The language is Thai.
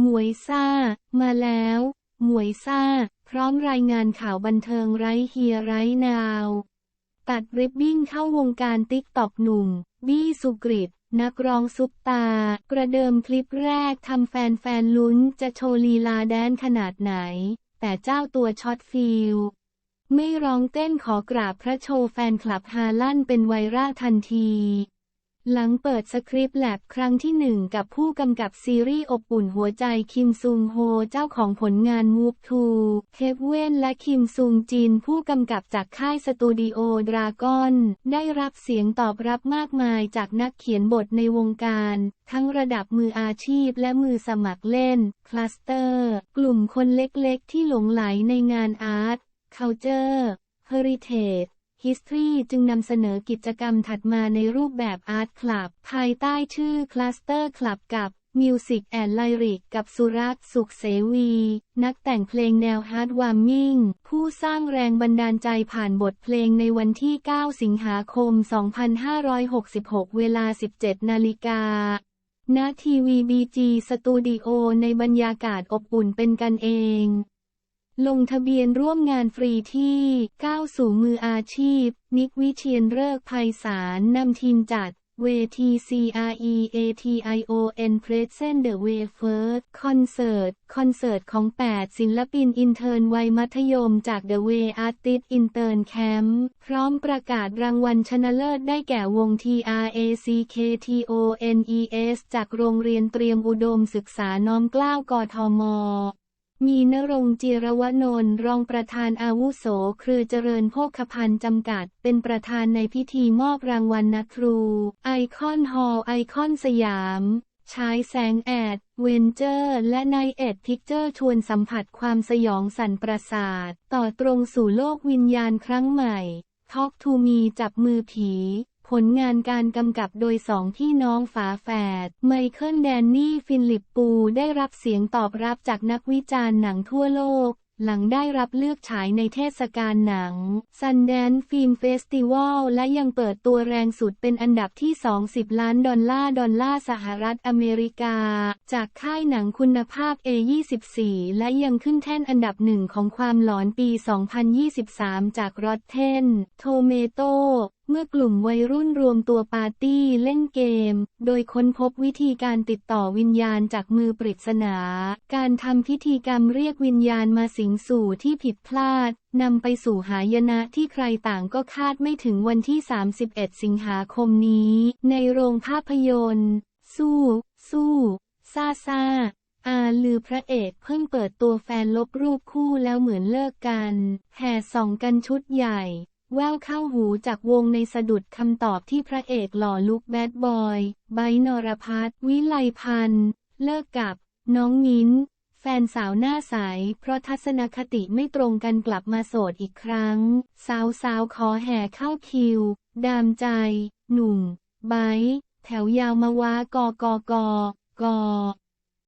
หมวยซ่า มาแล้ว หมวยซ่า พร้อมรายงานข่าวบันเทิงไร้เฮียไร้นาว ตัดริบบิ้นเข้าวงการติ๊กตอกหนุ่ม บี้สุกริตนักร้องซุปตาประเดิมคลิปแรกทำแฟนๆลุ้นจะโชว์ลีลาแดนขนาดไหน แต่เจ้าตัวช็อตฟิลไม่ร้องเต้นขอกราบพระโชว์แฟนคลับฮาลั่นเป็นไวรัลทันที หลังเปิดสคริปต์แลบครั้งที่หนึ่งกับผู้กำกับซีรีส์อบอุ่นหัวใจคิมซุงโฮเจ้าของผลงานมูฟทูเคปเว่นและคิมซุงจินผู้กำกับจากค่ายสตูดิโอดราก้อน ได้รับเสียงตอบรับมากมายจากนักเขียนบทในวงการ ทั้งระดับมืออาชีพและมือสมัครเล่น คลัสเตอร์ กลุ่มคนเล็กๆ ที่หลงไหลในงานอาร์ต culture heritage history จึงนำเสนอกิจกรรมถัดมาในรูปแบบ Art Club ภายใต้ชื่อ Cluster Club กับ Music and Lyric กับสุรักษ์สุขเสวี นักแต่งเพลงแนวฮาร์ดวาร์มิงผู้สร้างแรงบันดาลใจผ่านบทเพลงในวันที่ 9 สิงหาคม 2566 เวลา 17 นาฬิกาณทีวีบีจีสตูดิโอในบรรยากาศอบอุ่นเป็นกันเอง ลงทะเบียนร่วมงานฟรีที่ก้าวสู่มืออาชีพ นิกวิเชียนเลิกษ์ไพศาลนำทีมจัดเวที CREATION Present the Way First Concert คอนเสิร์ตของ 8 ศิลปินอินเทอร์นวัยมัธยมจาก The Way Artist Intern Camp พร้อมประกาศรางวัลชนะเลิศได้แก่วง TRACKTONES จากโรงเรียนเตรียมอุดมศึกษาน้อมเกล้าวกทม มีนรงจิรวนนท์รองประธานอาวุโสเครือเจริญโภคภัณฑ์จำกัด เป็นประธานในพิธีมอบรางวัลนักครู ไอคอนฮอลไอคอนสยามฉายแสงแอด เวนเจอร์ และไนเอ็ดพิกเจอร์ชวนสัมผัสความสยองสันประสาท ต่อตรงสู่โลกวิญญาณครั้งใหม่ทอกทูมีจับมือผี ผลงานการกำกับโดยสองพี่น้องฝาแฝด ไมเคิลแดนนี่ ฟิลิปปู ได้รับเสียงตอบรับจากนักวิจารณ์หนังทั่วโลก หลังได้รับเลือกฉายในเทศกาลหนัง Sundance Film Festival และยังเปิดตัวแรงสุดเป็นอันดับที่ 20 ล้านดอลลาร์ดอลลาร์สหรัฐอเมริกา จากค่ายหนังคุณภาพ A24 และยังขึ้นแท่นอันดับหนึ่งของความหลอนปี 2023 จาก Rotten Tomato เมื่อกลุ่มวัยรุ่นรวมตัวปาร์ตี้เล่นเกม โดยค้นพบวิธีการติดต่อวิญญาณจากมือปริศนา การทำพิธีกรรมเรียกวิญญาณมาสิงสู่ที่ผิดพลาดนำไปสู่หายนะที่ใครต่างก็คาดไม่ถึงวันที่ 31 สิงหาคมนี้ ในโรงภาพยนตร์ สู้ สู้ซาซาอาลือพระเอกเพิ่งเปิดตัวแฟนลบรูปคู่แล้วเหมือนเลิกกัน แห่ส่องกันชุดใหญ่ แววเข้าหูจากวงในสะดุดคำตอบที่พระเอกหล่อลุกแบดบอย ไบนรพัฒน์วิไลพันธ์เลิกกับ น้องมิ้น แฟนสาวหน้าใสเพราะทัศนคติไม่ตรงกันกลับมาโสดอีกครั้ง สาวสาวขอแห่เข้าคิว ดามใจ หนุ่ม ไบแถวยาวมาว้ากอกอกอกอ